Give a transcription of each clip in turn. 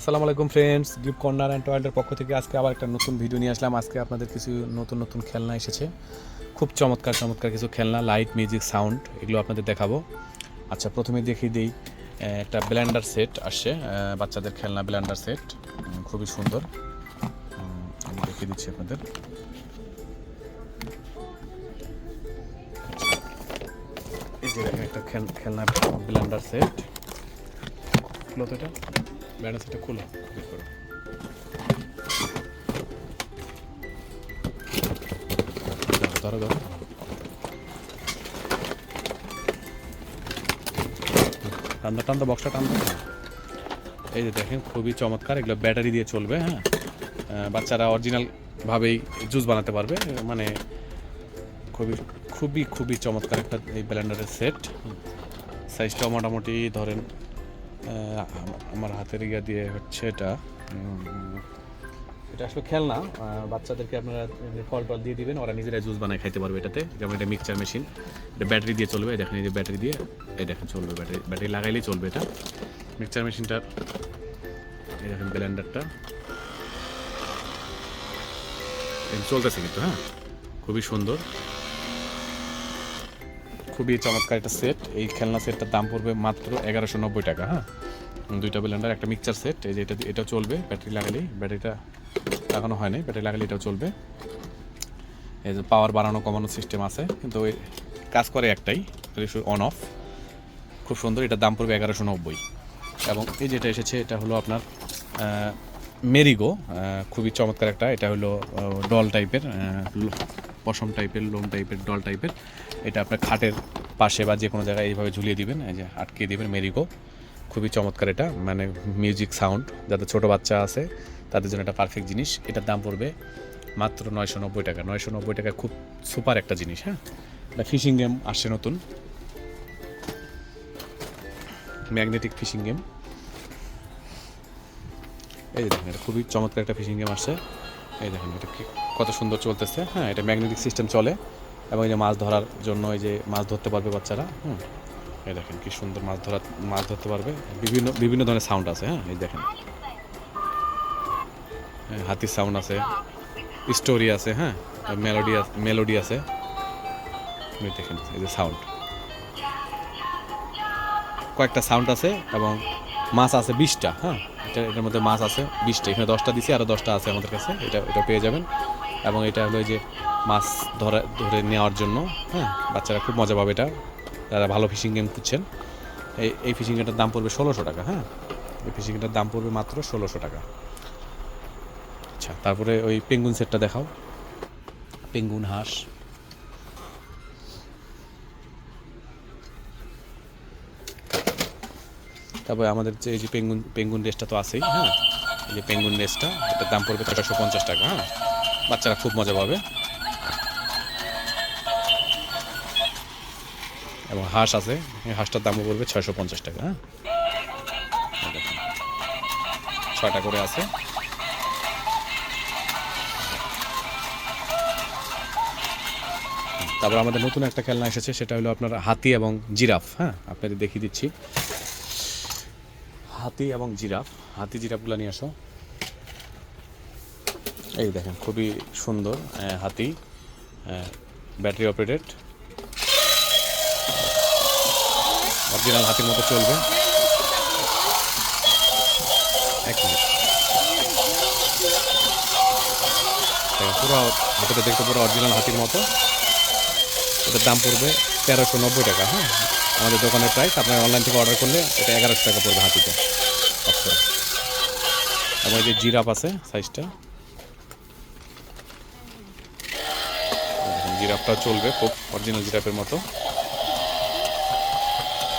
আসসালামু আলাইকুম friends gift corner and টয়েলের পক্ষ থেকে আজকে আবার একটা নতুন ভিডিও নিয়ে আসলাম। আজকে আপনাদের কিছু নতুন নতুন খেলনা এসেছে। খুব চমৎকার চমৎকার কিছু খেলনা লাইট মিউজিক সাউন্ড এগুলো আপনাদের দেখাবো। আচ্ছা প্রথমে দেখিয়ে দিই একটা ব্ল্যান্ডার সেট আসছে বাচ্চাদের খেলনা ব্ল্যান্ডার সেট খুবই সুন্দর। আমি দেখিয়ে দিচ্ছি আপনাদের। এই যে একটা খেলনা ব্ল্যান্ডার সেট খুলো তো এটা? ব্যানার সেটটা খুলো বের করো। ধরো ধরো টান্দা টান্দা বক্সটা টান্দা এই যে দেখেন, খুবই চমৎকার, এগুলো ব্যাটারি দিয়ে চলবে হ্যাঁ? বাচ্চারা অরিজিনাল ভাবেই জুস বানাতে পারবে মানে খুবই খুবই খুবই চমৎকার একটা এই ব্লেন্ডারের সেট সাইজটাও মোটামুটি, ধরেন আমার হাতের ইয়া দিয়ে হচ্ছে এটা। এটা আসলে খেলনা বাচ্চাদেরকে আপনারা ফল টল দিয়ে দিবেন, ওরা নিজেরাই জুস বানায় খাইতে পারবে এটাতে। যেমন এটা মিক্সচার মেশিন এটা ব্যাটারি দিয়ে চলবে দেখেন এই যে ব্যাটারি দিয়ে, এই দেখেন চলবে ব্যাটারি ব্যাটারি লাগাইলেই চলবে এটা। মিক্সচার মেশিনটা এই দেখেন ব্লেন্ডারটা চলতেছে কিন্তু হ্যাঁ? খুবই সুন্দর। খুবই চমৎকার একটা সেট এই খেলনা সেটটার দাম পড়বে মাত্র এগারোশো নব্বই টাকা হ্যাঁ? দুইটা ব্লেন্ডার একটা মিক্সচার সেট এই যে এটা এটাও চলবে ব্যাটারি লাগালেই। ব্যাটারিটা লাগানো হয় নাই ব্যাটারি লাগালে এটাও চলবে। এই যে পাওয়ার বাড়ানো কমানো সিস্টেম আছে। কিন্তু ওই কাজ করে একটাই অন অফ খুব সুন্দর, এটার দাম পড়বে এগারোশো নব্বই। এবং এই যেটা এসেছে, এটা হলো আপনার মেরিগো খুবই চমৎকার একটা, এটা হলো ডল টাইপের পশম টাইপের, লোম টাইপের, ডল টাইপের, এটা আপনার খাটের পাশে বা যে কোনো জায়গায় এইভাবে ঝুলিয়ে দিবেন, এই যে আটকে দিবেন, মেরিগো। খুবই চমৎকার এটা মানে মিউজিক সাউন্ড, যাদের ছোটো বাচ্চা আছে, তাদের জন্য এটা পারফেক্ট জিনিস। এটার দাম পড়বে মাত্র নয়শো নব্বই টাকা। নয়শো নব্বই টাকা খুব সুপার একটা জিনিস হ্যাঁ? এটা ফিশিং গেম আসছে নতুন। ম্যাগনেটিক ফিশিং গেম এই দেখেন, এটা খুবই চমৎকার একটা ফিশিং গেম আসছে। এই দেখেন এটা কত সুন্দর চলতেছে। হ্যাঁ এটা ম্যাগনেটিক সিস্টেম চলে। এবং এই যে মাছ ধরার জন্য এই যে মাছ ধরতে পারবে বাচ্চারা হুম। এই দেখেন কি সুন্দর মাছ ধরা মাছ ধরতে পারবে। বিভিন্ন বিভিন্ন ধরনের সাউন্ড আছে হ্যাঁ এই দেখেন। হ্যাঁ, হাতির সাউন্ড আছে। স্টোরি আছে হ্যাঁ মেলোডি মেলোডি আছে। দেখেন এই যে সাউন্ড কয়েকটা সাউন্ড আছে এবং মাছ আছে বিশটা হ্যাঁ। এটা, এটার মধ্যে মাছ আছে, বিশটা। এখানে দশটা দিছি আরও দশটা আছে আমাদের কাছে। এটা এটা পেয়ে যাবেন। এবং এটা হলো যে মাছ ধরা, ধরে নেওয়ার জন্য হ্যাঁ? বাচ্চারা খুব মজা পাবে এটা। যারা ভালো ফিশিং গেম খুঁজছেন, এই এই ফিশিং গেমটার দাম পড়বে ষোলোশো টাকা হ্যাঁ? এই ফিশিং গেমটার দাম পড়বে মাত্র ষোলোশো টাকা। আচ্ছা তারপরে ওই পেঙ্গুন সেটটা দেখাও। পেঙ্গুন হাঁস। তারপরে আমাদের যে এই যে পেঙ্গুন পেঙ্গুন রেসটা তো আছেই হ্যাঁ? এই যে পেঙ্গুন রেসটা, এটার দাম পড়বে ছশো পঞ্চাশ টাকা হ্যাঁ? বাচ্চারা খুব মজা পাবে। এবং হাঁস আছে হাঁসটার দামও পড়বে ছয়শো পঞ্চাশ টাকা হ্যাঁ? ছয়টা করে আছে। তারপর আমাদের নতুন একটা খেলনা এসেছে, সেটা হলো আপনার হাতি এবং জিরাফ হ্যাঁ? আপনাদের দেখিয়ে দিচ্ছি। হাতি এবং জিরাফ। হাতি, জিরাফগুলো নিয়ে আসো। এই দেখেন, খুবই সুন্দর হাতি ব্যাটারি অপারেটেড অরিজিনাল হাতির মতো চলবে। এক পুরো হাতিটা দেখতে পুরো অরিজিনাল হাতির মতো। এটার দাম পড়বে তেরোশো নব্বই টাকা হ্যাঁ? আমাদের দোকানের প্রাইস আপনার অনলাইন থেকে অর্ডার করলে এটা এগারোশো টাকা পড়বে হাতিটা। অফ করে। এবং যে জিরাফ আছে সাইজটা জিরাফটা চলবে খুব অরিজিনাল জিরাফের মতো।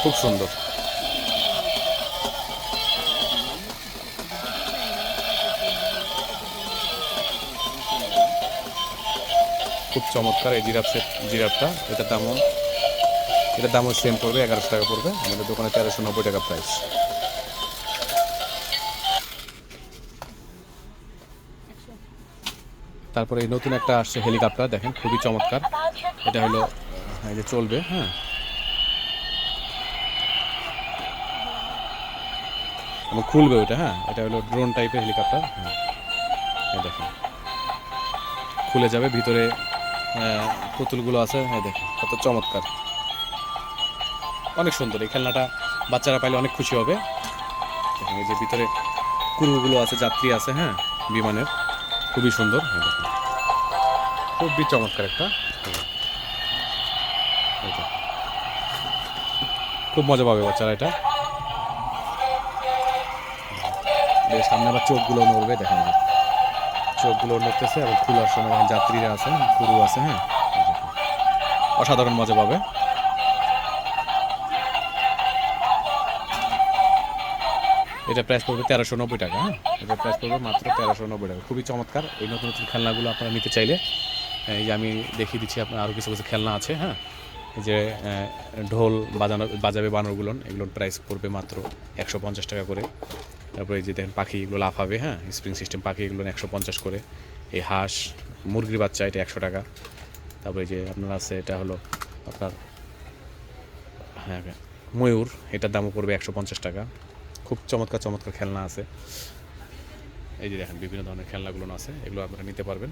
খুব সুন্দর। খুব চমৎকার এই জিরাফ সেট জিরাফটা। এটার দামও এটার দামও সেম পড়বে, এগারোশো টাকা পড়বে। আমাদের দোকানে তেরোশো নব্বই টাকা প্রাইস তারপরে এই নতুন একটা আসছে হেলিকপ্টার দেখেন, খুবই চমৎকার। এটা হলো এই যে চলবে হ্যাঁ। এবং খুলবে ওটা হ্যাঁ। এটা হলো ড্রোন টাইপের হেলিকপ্টার হ্যাঁ। দেখেন। খুলে যাবে, ভিতরে পুতুলগুলো আছে হ্যাঁ দেখেন, কত চমৎকার। অনেক সুন্দর। এই খেলনাটা বাচ্চারা পাইলে অনেক খুশি হবে। এই যে ভিতরে কুরুগুলো আছে, যাত্রী আছে হ্যাঁ বিমানের। খুবই সুন্দর। খুবই চমৎকার একটা খুব মজা পাবে বাচ্চারা এটা। সামনে আবার চোখগুলো নড়বে, দেখা এই যে। চোখগুলো নড়তেছে এবং খোলার সময় যাত্রীরা আছে কুরু আছে হ্যাঁ অসাধারণ মজা পাবে। এটা প্রাইস পড়বে তেরোশো নব্বই টাকা হ্যাঁ? এটা প্রাইস পড়বে মাত্র তেরোশো নব্বই টাকা। খুবই চমৎকার। এই নতুন নতুন খেলনাগুলো আপনারা নিতে চাইলে, এই যে আমি দেখিয়ে দিচ্ছি, আপনার আরও কিছু কিছু খেলনা আছে হ্যাঁ? যে ঢোল বাজানো, বাজাবে বানরগুলো এগুলোর প্রাইস পড়বে মাত্র একশো পঞ্চাশ টাকা করে। তারপরে যে দেখেন পাখি এগুলো লাফাবে হ্যাঁ? স্প্রিং সিস্টেম পাখি এগুলো একশো পঞ্চাশ করে। এই হাঁস, মুরগির বাচ্চা, এটা একশো টাকা। তারপরে যে আপনার আছে, এটা হলো আপনার হ্যাঁ ময়ূর, এটার দামও পড়বে একশো পঞ্চাশ টাকা। খুব চমৎকার চমৎকার খেলনা আছে। এই যে দেখেন, বিভিন্ন ধরনের খেলনাগুলো আছে, এগুলো আপনারা নিতে পারবেন।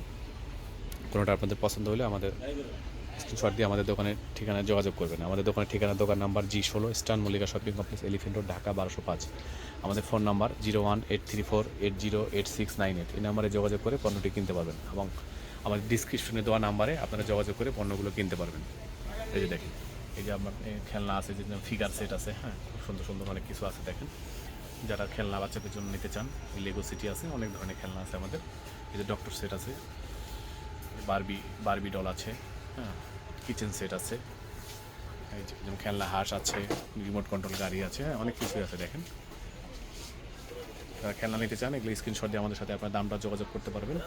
কোনোটা আপনাদের পছন্দ হলে আমাদের স্ক্রিনশট দিয়ে আমাদের দোকানের ঠিকানায় যোগাযোগ করবেন। আমাদের দোকানের ঠিকানা, দোকান নাম্বার জি ষোলো স্টান Mallika shopping complex elephant road Dhaka বারোশো পাঁচ। আমাদের phone number zero one eight three four eight zero eight six nine eight এই নাম্বারে যোগাযোগ করে পণ্যটি কিনতে পারবেন এবং আমাদের ডিসক্রিপশনে দেওয়া নাম্বারে আপনারা যোগাযোগ করে পণ্যগুলো কিনতে পারবেন। এই যে দেখেন। এই যে এই খেলনা আছে, যে ফিগার সেট আছে হ্যাঁ খুব সুন্দর সুন্দর অনেক কিছু আছে, দেখেন। যারা খেলনা বাচ্চাদের জন্য নিতে চান লেগো সিটি আছে, অনেক ধরনের খেলনা আছে আমাদের। এই যে ডক্টর সেট আছে বারবি বারবি ডল আছে হ্যাঁ কিচেন সেট আছে। এই যে যেমন খেলনা হাঁস আছে রিমোট কন্ট্রোল গাড়ি আছে হ্যাঁ অনেক কিছুই আছে, দেখেন। যারা খেলনা নিতে চান, এগুলো স্ক্রিনশট দিয়ে আমাদের সাথে আপনার দামটা যোগাযোগ করতে পারবেন।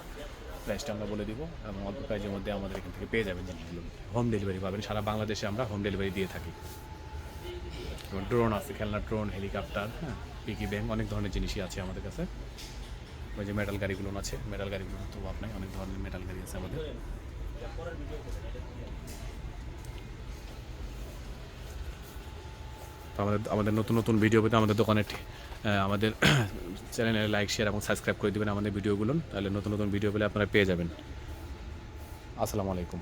প্রাইসটা আমরা বলে দিব এবং অল্প প্রাইসের মধ্যে আমাদের এখান থেকে পেয়ে যাবেন জিনিসগুলো। হোম ডেলিভারি পাবেন, সারা বাংলাদেশে আমরা হোম ডেলিভারি দিয়ে থাকি। এবং ড্রোন আছে খেলনা ড্রোন হেলিকপ্টার হ্যাঁ পিকি ব্যাংক অনেক ধরনের জিনিসই আছে আমাদের কাছে। ওই যে মেটাল গাড়িগুলো আছে মেটাল গাড়িগুলো তো আপনার অনেক ধরনের মেটাল গাড়ি আছে আমাদের। তো আমাদের আমাদের নতুন নতুন ভিডিও পেতে আমাদের দোকানে আমাদের চ্যানেলে লাইক শেয়ার এবং সাবস্ক্রাইব করে দেবেন আমাদের ভিডিওগুলো তাহলে নতুন নতুন ভিডিও পেলে আপনারা পেয়ে যাবেন। আসসালামু আলাইকুম।